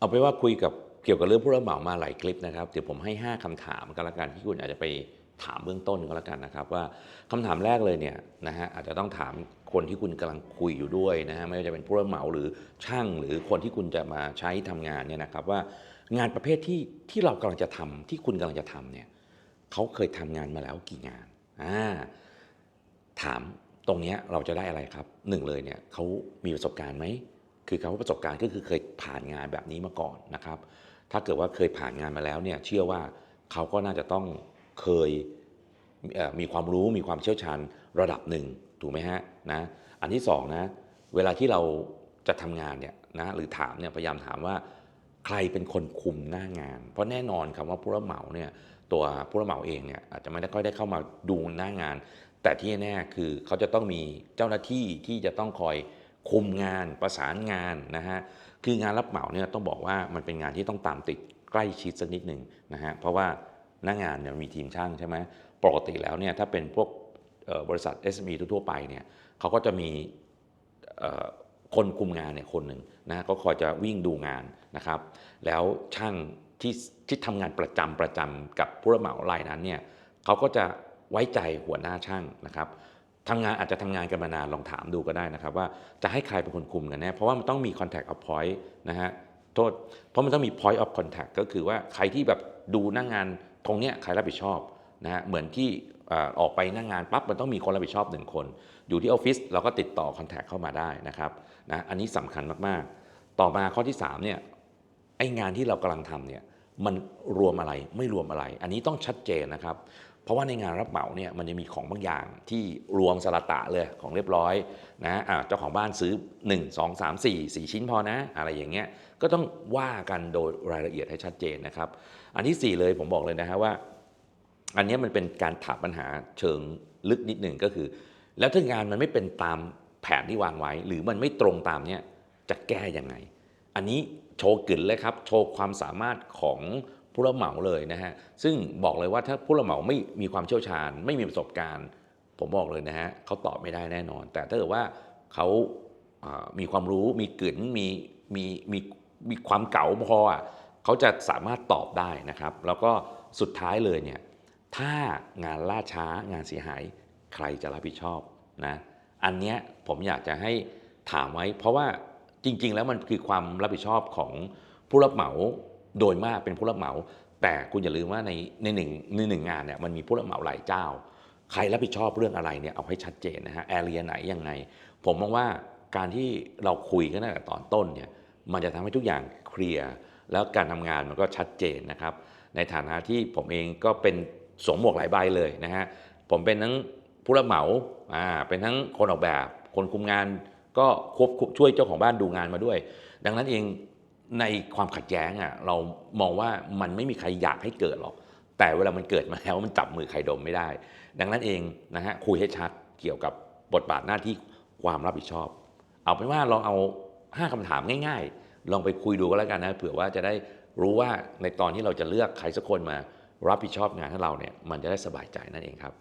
เอาไปนว่าคุยกับเกี่ยวกับเรื่องผู้รับเหมามาหลายคลิปนะครับ เดี๋ยวผมให้ 5คำถามก็แล้วกันที่คุณอาจจะไปถามเบื้องต้นก็แล้วกันนะครับ ว่าคำถามแรกเลยเนี่ยนะฮะอาจจะต้องถามคนที่คุณกำลังคุยอยู่ด้วยนะฮะไม่ว่าจะเป็นผู้รับเหมาหรือช่างหรือคนที่คุณจะมาใช้ทำงานเนี่ยนะครับว่างานประเภทที่ที่เรากำลังจะทำที่คุณกำลังจะทำเนี่ยเขาเคยทำงานมาแล้วกี่งานอ่าถามตรงเนี้ยเราจะได้อะไรครับหนึ่งเลยเนี่ยเขามีประสบการณ์ไหม คือคำว่าประสบการณ์ก็คือเคยผ่านงานแบบนี้มาก่อนนะครับ ถ้าเกิดว่าเคยผ่านงานมาแล้วเนี่ยเชื่อว่าเขาก็น่าจะต้องเคยมีความรู้มีความเชี่ยวชาญระดับหนึ่งถูกไหมฮะนะอันที่สองนะเวลาที่เราจะทำงานเนี่ยนะหรือถามเนี่ยพยายามถามว่าใครเป็นคนคุมหน้างาน เพราะแน่นอนคำว่าผู้รับเหมาเนี่ยตัวผู้รับเหมาเองเนี่ยอาจจะไม่ได้ค่อยได้เข้ามาดูหน้างาน แต่ที่แน่คือเขาจะต้องมีเจ้าหน้าที่ที่จะต้องคอย คุมงานประสานงานนะฮะคืองานรับเหมาเนี่ยต้องบอกว่ามันเป็นงานที่ต้องตามติดใกล้ชิดสักนิดหนึ่งนะฮะเพราะว่าหน้างานเนี่ยมีทีมช่างใช่ไหมปกติแล้วเนี่ยถ้าเป็นพวกบริษัท SME ทั่วไปเนี่ยเขาก็จะมีคนคุมงานเนี่ยคนหนึ่งนะก็คอยจะวิ่งดูงานนะครับ แล้วช่างที่ที่ทำงานประจำประจำกับผู้รับเหมารายนั้นเนี่ยเขาก็จะไว้ใจหัวหน้าช่างนะครับ ทำงานอาจจะทำงานกันมานานลองถามดูก็ได้นะครับ ว่าจะให้ใครเป็นคนคุมกันแน่เพราะว่ามันต้องมี contact of point นะฮะโทษเพราะมันต้องมี point of contact ก็คือว่าใครที่แบบดูหน้างงานตรงเนี้ยใครรับผิดชอบนะฮะเหมือนที่ออกไปหน้างงานปั๊บมันต้องมีคนรับผิดชอบหนึ่งคน อยู่ที่ออฟฟิศเราก็ติดต่อคอนแทคเข้ามาได้นะครับนะอันนี้สำคัญมากๆ ต่อมาข้อที่3เนี่ยไองานที่เรากำลังทำเนี่ยมันรวมอะไรไม่รวมอะไร อันนี้ต้องชัดเจนนะครับ เพราะว่าในงานรับเหมาเนี่ยมันจะมีของบางอย่างที่รวมสละตะเลยของเรียบร้อยนะะเจ้าของบ้านซื้อ 1 2 3 4 4 ชิ้นพอนะ อะไรอย่างเงี้ยก็ต้องว่ากันโดยรายละเอียดให้ชัดเจนนะครับ อันที่สี่เลยผมบอกเลยนะฮะว่า อันนี้มันเป็นการถามปัญหาเชิงลึกนิดหนึ่งก็คือ แล้วถ้างานมันไม่เป็นตามแผนที่วางไว้ หรือมันไม่ตรงตามเนี้ยจะแก้ยังไง อันนี้โชว์กึ่นเลยครับ โชว์ความสามารถของ ผู้รับเหมาเลยนะฮะซึ่งบอกเลยว่าถ้าผู้รับเหมาไม่มีความเชี่ยวชาญ ไม่มีประสบการณ์ ผมบอกเลยนะฮะเขาตอบไม่ได้แน่นอน แต่ถ้าเกิดว่าเขาามีความรู้มีกึ่นมีมีมีมีความเก๋าพออะเขาจะสามารถตอบได้นะครับ แล้วก็สุดท้ายเลยเนี่ยถ้างานล่าช้างานเสียหายใครจะรับผิดชอบนะอันเนี้ยผมอยากจะให้ถามไว้ เพราะว่าจริง ๆ แล้วมันคือความรับผิดชอบของผู้รับเหมา โดยมากเป็นผู้รับเหมา แต่คุณอย่าลืมว่าในในหนึ่งในหนึ่งงานเนี่ยมันมีผู้รับเหมาหลายเจ้า ใครรับผิดชอบเรื่องอะไรเนี่ยเอาให้ชัดเจนนะฮะแอเรียไหนยังไง ผมมองว่าการที่เราคุยกันตั้งแต่ตอนต้นเนี่ยมันจะทำให้ทุกอย่างเคลียร์แล้วการทำงานมันก็ชัดเจนนะครับ ในฐานะที่ผมเองก็เป็นสวมหมวกหลายใบเลยนะฮะผมเป็นทั้งผู้รับเหมาอ่าเป็นทั้งคนออกแบบ คนคุมงานก็ควบช่วยเจ้าของบ้านดูงานมาด้วย ดังนั้นเอง ในความขัดแย้งอะเรามองว่ามันไม่มีใครอยากให้เกิดหรอก แต่เวลามันเกิดมาแล้วมันจับมือใครดมไม่ได้ ดังนั้นเองนะฮะคุยให้ชัดเกี่ยวกับบทบาทหน้าที่ความรับผิดชอบ เอาเป็นว่าลองเอา 5คำถามง่าย ๆ ลองไปคุยดูก็แล้วกันนะเผื่อว่าจะได้รู้ว่าในตอนที่เราจะเลือกใครสักคนมารับผิดชอบงานให้เราเนี่ยมันจะได้สบายใจนั่นเองครับ